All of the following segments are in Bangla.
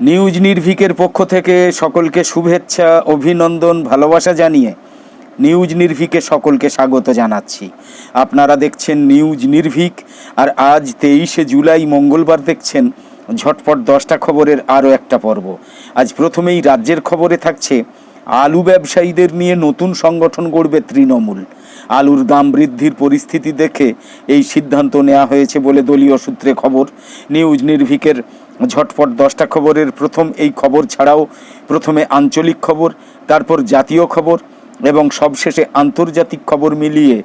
নিউজ নির্ভিকের পক্ষ থেকে সকলকে শুভেচ্ছা, অভিনন্দন, ভালোবাসা জানিয়ে নিউজ নির্ভিকে সকলকে স্বাগত জানাচ্ছি। আপনারা দেখছেন নিউজ নির্ভিক, আর আজ তেইশে জুলাই মঙ্গলবার দেখছেন ঝটপট দশটা খবরের আরও একটা পর্ব। আজ প্রথমেই রাজ্যের খবরে থাকছে, আলু ব্যবসায়ীদের নিয়ে নতুন সংগঠন গড়বে তৃণমূল। আলুর দাম বৃদ্ধির পরিস্থিতি দেখে এই সিদ্ধান্ত নেওয়া হয়েছে বলে দলীয় সূত্রে খবর। নিউজ নির্ভিকের ঝটপট দশটা খবরের প্রথম এই খবর ছাড়াও প্রথমে আঞ্চলিক খবর, তারপর জাতীয় খবর এবং সবশেষে আন্তর্জাতিক খবর মিলিয়ে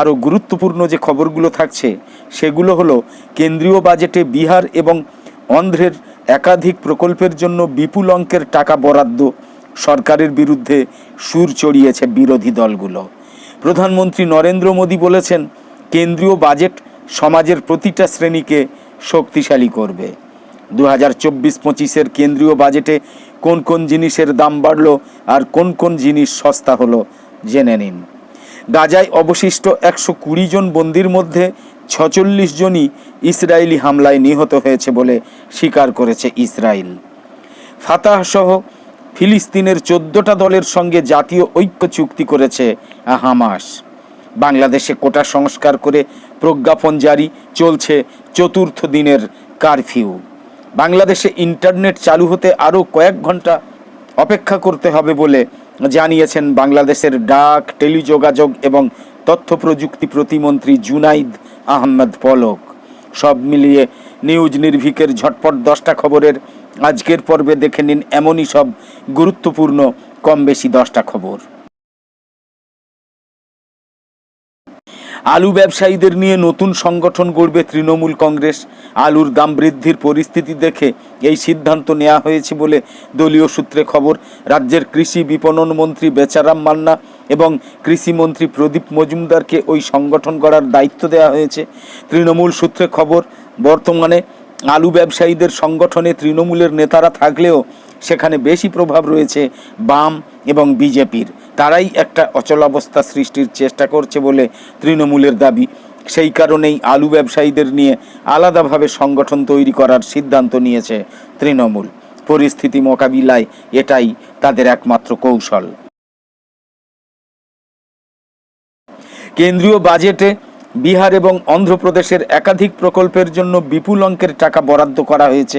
আরও গুরুত্বপূর্ণ যে খবরগুলো থাকছে সেগুলো হলো কেন্দ্রীয় বাজেটে বিহার এবং অন্ধ্রের একাধিক প্রকল্পের জন্য বিপুল অঙ্কের টাকা বরাদ্দ। সরকারের বিরুদ্ধে সুর চড়িয়েছে বিরোধী দলগুলো। প্রধানমন্ত্রী নরেন্দ্র মোদী বলেছেন, কেন্দ্রীয় বাজেট সমাজের প্রতিটা শ্রেণীকে শক্তিশালী করবে। দু হাজার চব্বিশ পঁচিশের কেন্দ্রীয় বাজেটে কোন কোন জিনিসের দাম বাড়লো আর কোন কোন জিনিস সস্তা হলো জেনে নিন। গাজায় অবশিষ্ট একশো কুড়ি জন বন্দির মধ্যে ছচল্লিশ জনই ইসরায়েলি হামলায় নিহত হয়েছে বলে স্বীকার করেছে ইসরায়েল। ফাতাহ সহ ফিলিস্তিনের চোদ্দটা দলের সঙ্গে জাতীয় ঐক্য চুক্তি করেছে হামাস। বাংলাদেশে কোটা সংস্কার করে প্রজ্ঞাপন জারি চলছে চতুর্থ দিনের কারফিউ। বাংলাদেশে ইন্টারনেট চালু হতে আরও কয়েক ঘণ্টা অপেক্ষা করতে হবে বলে জানিয়েছেন বাংলাদেশের ডাক, টেলিযোগাযোগ এবং তথ্য প্রযুক্তি প্রতিমন্ত্রী জুনাইদ আহমেদ পলক। সব মিলিয়ে নিউজ নির্ভিকের ঝটপট দশটা খবরের আজকের পর্বে দেখে নিন এমনই সব গুরুত্বপূর্ণ, কম বেশি দশটা খবর। আলু ব্যবসায়ীদের নিয়ে নতুন সংগঠন গড়বে তৃণমূল কংগ্রেস। আলুর দাম বৃদ্ধির পরিস্থিতি দেখে এই সিদ্ধান্ত নেওয়া হয়েছে বলে দলীয় সূত্রে খবর। রাজ্যের কৃষি বিপণন মন্ত্রী বেচারাম মান্না এবং কৃষিমন্ত্রী প্রদীপ মজুমদারকে ওই সংগঠন গড়ার দায়িত্ব দেওয়া হয়েছে। তৃণমূল সূত্রে খবর, বর্তমানে আলু ব্যবসায়ীদের সংগঠনে তৃণমূলের নেতারা থাকলেও সেখানে বেশি প্রভাব রয়েছে বাম এবং বিজেপির। তারাই একটা অচলাবস্থা সৃষ্টির চেষ্টা করছে বলে তৃণমূলের দাবি। সেই কারণেই আলু ব্যবসায়ীদের নিয়ে আলাদাভাবে সংগঠন তৈরি করার সিদ্ধান্ত নিয়েছে তৃণমূল। পরিস্থিতি মোকাবিলায় এটাই তাদের একমাত্র কৌশল। কেন্দ্রীয় বাজেটে বিহার এবং অন্ধ্রপ্রদেশের একাধিক প্রকল্পের জন্য বিপুল অঙ্কের টাকা বরাদ্দ করা হয়েছে।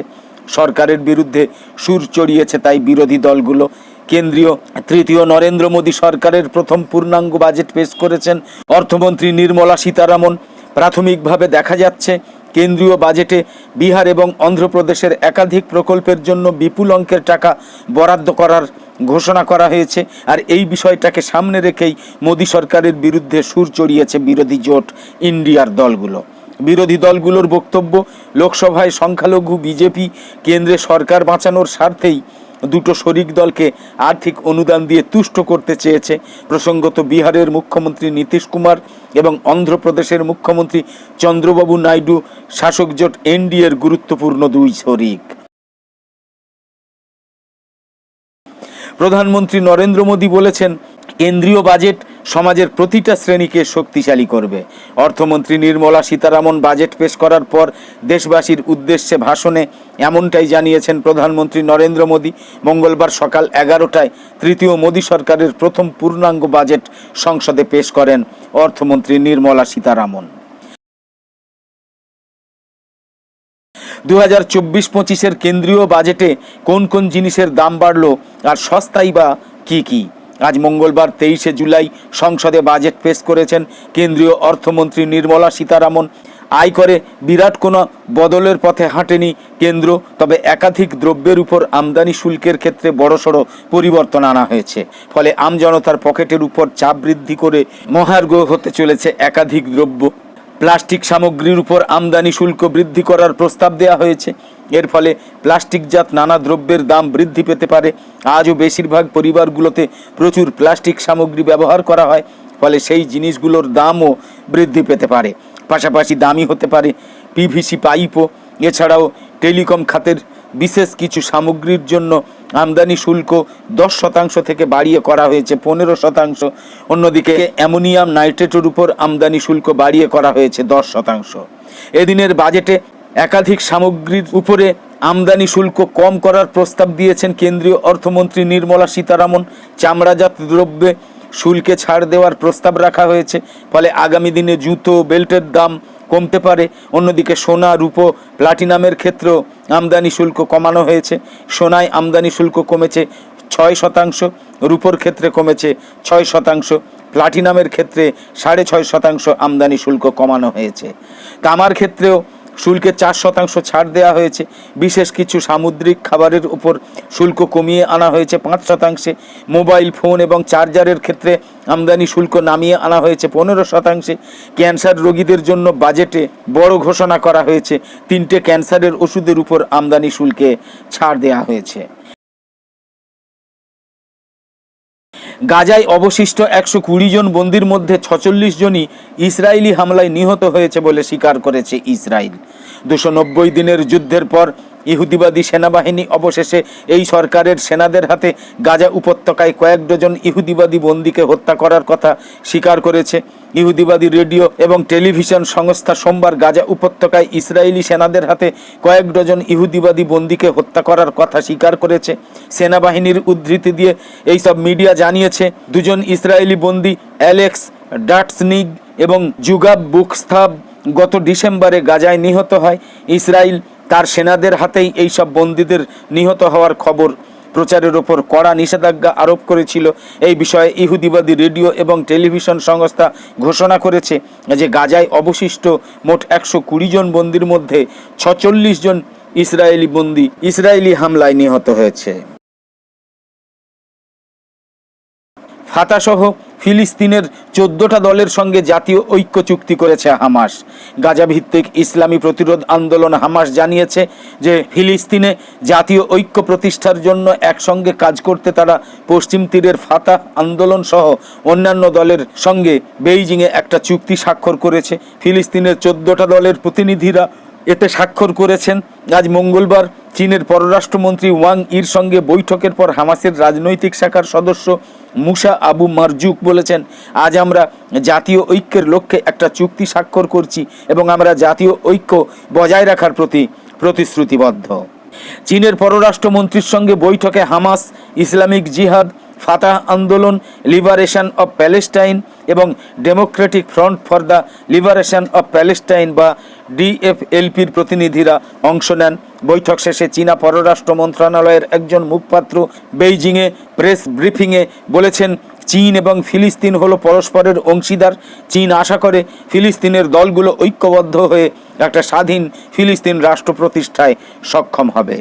সরকারের বিরুদ্ধে সুর চড়িয়েছে তাই বিরোধী দলগুলো। কেন্দ্রীয় তৃতীয় নরেন্দ্র মোদী সরকারের প্রথম পূর্ণাঙ্গ বাজেট পেশ করেছেন অর্থমন্ত্রী নির্মলা সীতারামন। প্রাথমিকভাবে দেখা যাচ্ছে কেন্দ্রীয় বাজেটে বিহার এবং অন্ধ্রপ্রদেশের একাধিক প্রকল্পের জন্য বিপুল অঙ্কের টাকা বরাদ্দ করার ঘোষণা করা হয়েছে। আর এই বিষয়টাকে সামনে রেখেই মোদী সরকারের বিরুদ্ধে সুর চড়িয়েছে বিরোধী জোট ইন্ডিয়ার দলগুলো। বিরোধী দলগুলোর বক্তব্য, লোকসভায় সংখ্যালঘু বিজেপি, কেন্দ্রে সরকার বাঁচানোর স্বার্থেই দুটো শরিক দলকে আর্থিক অনুদান দিয়ে তুষ্ট করতে চেয়েছে। প্রসঙ্গত বিহারের মুখ্যমন্ত্রী নীতিশ কুমার এবং অন্ধ্রপ্রদেশের মুখ্যমন্ত্রী চন্দ্রবাবু নাইডু শাসক জোট এনডিএর গুরুত্বপূর্ণ দুই শরিক। প্রধানমন্ত্রী নরেন্দ্র মোদী বলেছেন, কেন্দ্রীয় বাজেট সমাজের প্রতিটা শ্রেণীকে শক্তিশালী করবে। অর্থমন্ত্রী নির্মলা সীতারামন বাজেট পেশ করার পর দেশবাসীর উদ্দেশ্যে ভাষণে এমনটাই জানিয়েছেন প্রধানমন্ত্রী নরেন্দ্র মোদী। মঙ্গলবার সকাল এগারোটায় তৃতীয় মোদী সরকারের প্রথম পূর্ণাঙ্গ বাজেট সংসদে পেশ করেন অর্থমন্ত্রী নির্মলা সীতারামন। দু হাজার চব্বিশ পঁচিশের কেন্দ্রীয় বাজেটে কোন কোন জিনিসের দাম বাড়লো আর সস্তাই বা কি কি? আজ মঙ্গলবার তেইশে জুলাই সংসদে বাজেট পেশ করেছেন কেন্দ্রীয় অর্থমন্ত্রী নির্মলা সীতারামন। আয় করে বিরাট কোনো বদলের পথে হাঁটেনি কেন্দ্র, তবে একাধিক দ্রব্যের উপর আমদানি শুল্কের ক্ষেত্রে বড়সড় পরিবর্তন আনা হয়েছে। ফলে আমজনতার পকেটের উপর চাপ বৃদ্ধি করে মহার্ঘ হতে চলেছে একাধিক দ্রব্য। প্লাস্টিক সামগ্রীর উপর আমদানি শুল্ক বৃদ্ধি করার প্রস্তাব দেওয়া হয়েছে। এর ফলে প্লাস্টিকজাত নানা দ্রব্যের দাম বৃদ্ধি পেতে পারে। আজও বেশিরভাগ পরিবারগুলোতে প্রচুর প্লাস্টিক সামগ্রী ব্যবহার করা হয়, ফলে সেই জিনিসগুলোর দামও বৃদ্ধি পেতে পারে। পাশাপাশি দামি হতে পারে পিভিসি পাইপও। এছাড়াও টেলিকম খাতের বিশেষ কিছু সামগ্রীর জন্য আমদানি শুল্ক দশ শতাংশ থেকে বাড়িয়ে করা হয়েছে, পনেরো শতাংশ। অন্যদিকে অ্যামোনিয়াম নাইট্রেটের উপর আমদানি শুল্ক বাড়িয়ে করা হয়েছে দশ শতাংশ। এদিনের বাজেটে একাধিক সামগ্রীর উপরে আমদানি শুল্ক কম করার প্রস্তাব দিয়েছেন কেন্দ্রীয় অর্থমন্ত্রী নির্মলা সীতারামন। চামড়াজাত দ্রব্যে শুল্কে ছাড় দেওয়ার প্রস্তাব রাখা হয়েছে, ফলে আগামী দিনে জুতো, বেল্টের দাম কমতে পারে। অন্যদিকে সোনা, রূপো, প্লাটিনামের ক্ষেত্রেও আমদানি শুল্ক কমানো হয়েছে। সোনায় আমদানি শুল্ক কমেছে ছয় শতাংশ, রূপোর ক্ষেত্রে কমেছে ছয় শতাংশ, প্লাটিনামের ক্ষেত্রে সাড়ে ছয় শতাংশ আমদানি শুল্ক কমানো হয়েছে। তামার ক্ষেত্রেও শুল্কে চার শতাংশ ছাড় দেওয়া হয়েছে। বিশেষ কিছু সামুদ্রিক খাবারের উপর শুল্ক কমিয়ে আনা হয়েছে। পাঁচ শতাংশে মোবাইল ফোন এবং চার্জারের ক্ষেত্রে আমদানি শুল্ক নামিয়ে আনা হয়েছে। পনেরো শতাংশে ক্যান্সার রোগীদের জন্য বাজেটে বড় ঘোষণা করা হয়েছে। তিনটে ক্যান্সারের ওষুধের উপর আমদানি শুল্কে ছাড় দেওয়া হয়েছে। গাজায় অবশিষ্ট একশো কুড়ি জন বন্দির মধ্যে ছচল্লিশ জনই ইসরায়েলি হামলায় নিহত হয়েছে বলে স্বীকার করেছে ইসরায়েল। দুশো দিনের যুদ্ধের পর ইহুদিবাদী সেনাবাহিনী অবশেষে এই সরকারের সেনাদের হাতে গাজা উপত্যকায় কয়েক ডজন ইহুদিবাদী বন্দীকে হত্যা করার কথা স্বীকার করেছে। ইহুদিবাদী রেডিও এবং টেলিভিশন সংস্থা সোমবার গাজা উপত্যকায় ইসরায়েলি সেনাদের হাতে কয়েক ডজন ইহুদিবাদী বন্দীকে হত্যা করার কথা স্বীকার করেছে। সেনাবাহিনীর উদ্ধৃতি দিয়ে এইসব মিডিয়া জানিয়েছে, দুজন ইসরায়েলি বন্দী অ্যালেক্স ডাটসনিগ এবং জুগাব বুকস্থাব গত ডিসেম্বরে গাজায় নিহত হয়। ইসরায়েল তার সেনাদের হাতেই এইসব বন্দীদের নিহত হওয়ার খবর প্রচারের ওপর কড়া নিষেধাজ্ঞা আরোপ করেছিল। এই বিষয়ে ইহুদিবাদী রেডিও এবং টেলিভিশন সংস্থা ঘোষণা করেছে যে গাজায় অবশিষ্ট মোট একশো কুড়ি জন বন্দির মধ্যে ছচল্লিশ জন ইসরায়েলি বন্দি, ইসরায়েলি হামলায় নিহত হয়েছে। ফাতাসহ ফিলিস্তিনের চোদ্দটা দলের সঙ্গে জাতীয় ঐক্য চুক্তি করেছে হামাস। গাজা ভিত্তিক ইসলামী প্রতিরোধ আন্দোলন হামাস জানিয়েছে যে, ফিলিস্তিনে জাতীয় ঐক্য প্রতিষ্ঠার জন্য একসঙ্গে কাজ করতে তারা পশ্চিম তীরের ফাতা আন্দোলন সহ অন্যান্য দলের সঙ্গে বেইজিংয়ে একটা চুক্তি স্বাক্ষর করেছে। ফিলিস্তিনের চোদ্দটা দলের প্রতিনিধিরা এতে স্বাক্ষর করেছেন আজ মঙ্গলবার চীনের পররাষ্ট্রমন্ত্রী ওয়াং ইর সঙ্গে বৈঠকের পর হামাসের রাজনৈতিক শাখার সদস্য মুসা আবু মারজুক বলেছেন, আজ আমরা জাতীয় ঐক্যের লক্ষ্যে একটা চুক্তি স্বাক্ষর করছি এবং আমরা জাতীয় ঐক্য বজায় রাখার প্রতি প্রতিশ্রুতিবদ্ধ। চীনের পররাষ্ট্রমন্ত্রীর সঙ্গে বৈঠকে হামাস, ইসলামিক জিহাদ ফাতাহ আন্দোলন লিবারেশন অব প্যালেস্টাইন এবং democratic front for the liberation of Palestine বা ডিএফএলপির প্রতিনিধিরা অংশ নেন। বৈঠক শেষে চীনা পররাষ্ট্র মন্ত্রণালয়ের একজন মুখপাত্র বেইজিংয়ে প্রেস ব্রিফিংয়ে বলেছেন, চীন এবং ফিলিস্তিন হলো পরস্পরের অংশীদার। চীন আশা করে ফিলিস্তিনের দলগুলো ঐক্যবদ্ধ হয়ে একটা স্বাধীন ফিলিস্তিন রাষ্ট্র প্রতিষ্ঠায় সক্ষম হবে।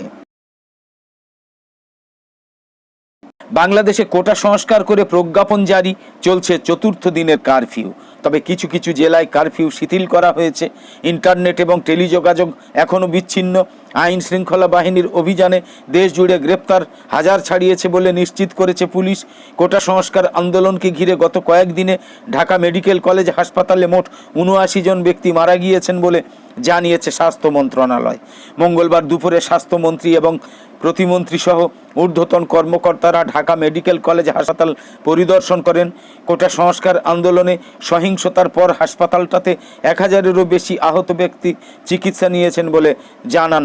বাংলাদেশে কোটা সংস্কার করে প্রজ্ঞাপন জারি চলছে চতুর্থ দিনের কারফিউ। তবে কিছু কিছু জেলায় কারফিউ শিথিল করা হয়েছে। ইন্টারনেট এবং টেলিযোগাযোগ এখনও বিচ্ছিন্ন। আইন শৃঙ্খলা বাহিনীর অভিযানে দেশ জুড়ে গ্রেপ্তার হাজার ছাড়িয়েছে বলে নিশ্চিত করেছে পুলিশ। কোটা সংস্কার আন্দোলনকে ঘিরে গত কয়েকদিনে ঢাকা মেডিকেল কলেজ হাসপাতালে মোট উনআশি জন ব্যক্তি মারা গিয়েছেন বলে জানিয়েছে স্বাস্থ্য মন্ত্রণালয়। মঙ্গলবার দুপুরে স্বাস্থ্যমন্ত্রী এবং প্রতিমন্ত্রী সহ ঊর্ধ্বতন কর্মকর্তারা ঢাকা মেডিকেল কলেজ হাসপাতাল পরিদর্শন করেন। কোটা সংস্কার আন্দোলনে সহিংসতার পর হাসপাতালটাতে এক হাজারেরও বেশি আহত ব্যক্তি চিকিৎসা নিয়েছেন বলে জানান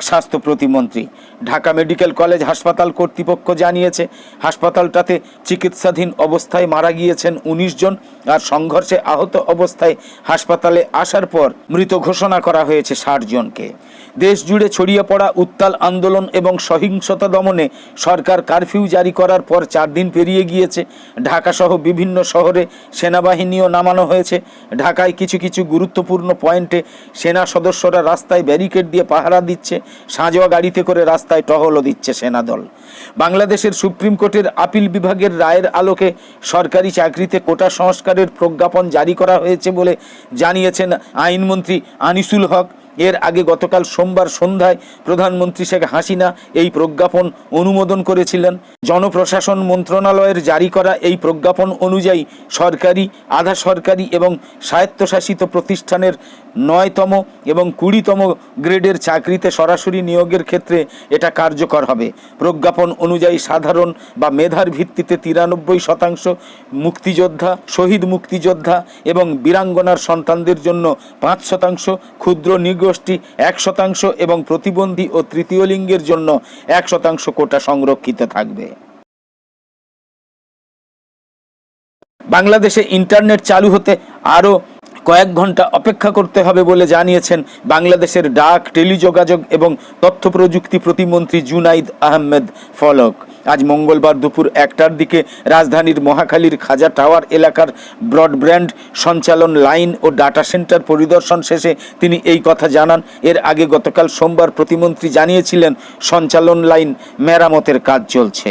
স্বাস্থ্য প্রতিমন্ত্রী। ঢাকা মেডিকেল কলেজ হাসপাতাল কর্তৃপক্ষ জানিয়েছে, হাসপাতালটাতে চিকিৎসাধীন অবস্থায় মারা গিয়েছেন উনিশ জন আর সংঘর্ষে আহত অবস্থায় হাসপাতালে আসার পর মৃত ঘোষণা করা হয়েছে ষাট জনকে। দেশ জুড়ে ছড়িয়ে পড়া উত্তাল আন্দোলন এবং সহিংসতা দমনে সরকার কারফিউ জারি করার পর চার দিন পেরিয়ে গিয়েছে। ঢাকাসহ বিভিন্ন শহরে সেনাবাহিনীও নামানো হয়েছে। ঢাকায় কিছু কিছু গুরুত্বপূর্ণ পয়েন্টে সেনা সদস্যরা রাস্তায় ব্যারিকেড দিয়ে পাহারা দিচ্ছে। সাঁজোয়া গাড়িতে করে রাস্তায় টহলও দিচ্ছে সেনাদল। বাংলাদেশের সুপ্রিম কোর্টের আপিল বিভাগের রায়ের আলোকে সরকারি চাকরিতে কোটা সংস্কারের প্রজ্ঞাপন জারি করা হয়েছে বলে জানিয়েছেন আইনমন্ত্রী আনিসুল হক। এর আগে গতকাল সোমবার সন্ধ্যায় প্রধানমন্ত্রী শেখ হাসিনা এই প্রজ্ঞাপন অনুমোদন করেছিলেন। জনপ্রশাসন মন্ত্রণালয়ের জারি করা এই প্রজ্ঞাপন অনুযায়ী সরকারি, আধা সরকারি এবং স্বায়ত্তশাসিত প্রতিষ্ঠানের নয়তম এবং কুড়িতম গ্রেডের চাকরিতে সরাসরি নিয়োগের ক্ষেত্রে এটা কার্যকর হবে। প্রজ্ঞাপন অনুযায়ী সাধারণ বা মেধার ভিত্তিতে তিরানব্বই শতাংশ মুক্তিযোদ্ধা, শহীদ মুক্তিযোদ্ধা এবং বীরাঙ্গনার সন্তানদের জন্য পাঁচ শতাংশ ক্ষুদ্র, নিগ্র গোষ্ঠী এক শতাংশ এবং প্রতিবন্ধী ও তৃতীয় লিঙ্গের জন্য এক শতাংশ কোটা সংরক্ষিত থাকবে। বাংলাদেশে ইন্টারনেট চালু হতে আরও কয়েক ঘণ্টা অপেক্ষা করতে হবে বলে জানিয়েছেন বাংলাদেশের ডাক, টেলিযোগাযোগ এবং তথ্য প্রযুক্তি প্রতিমন্ত্রী জুনাইদ আহমেদ ফলক। আজ মঙ্গলবার দুপুর একটার দিকে রাজধানীর মহাখালীর খাজা টাওয়ার এলাকার ব্রডব্যান্ড সঞ্চালন লাইন ও ডাটা সেন্টার পরিদর্শন শেষে তিনি এই কথা জানান। এর আগে গতকাল সোমবার প্রতিমন্ত্রী জানিয়েছিলেন, সঞ্চালন লাইন মেরামতের কাজ চলছে।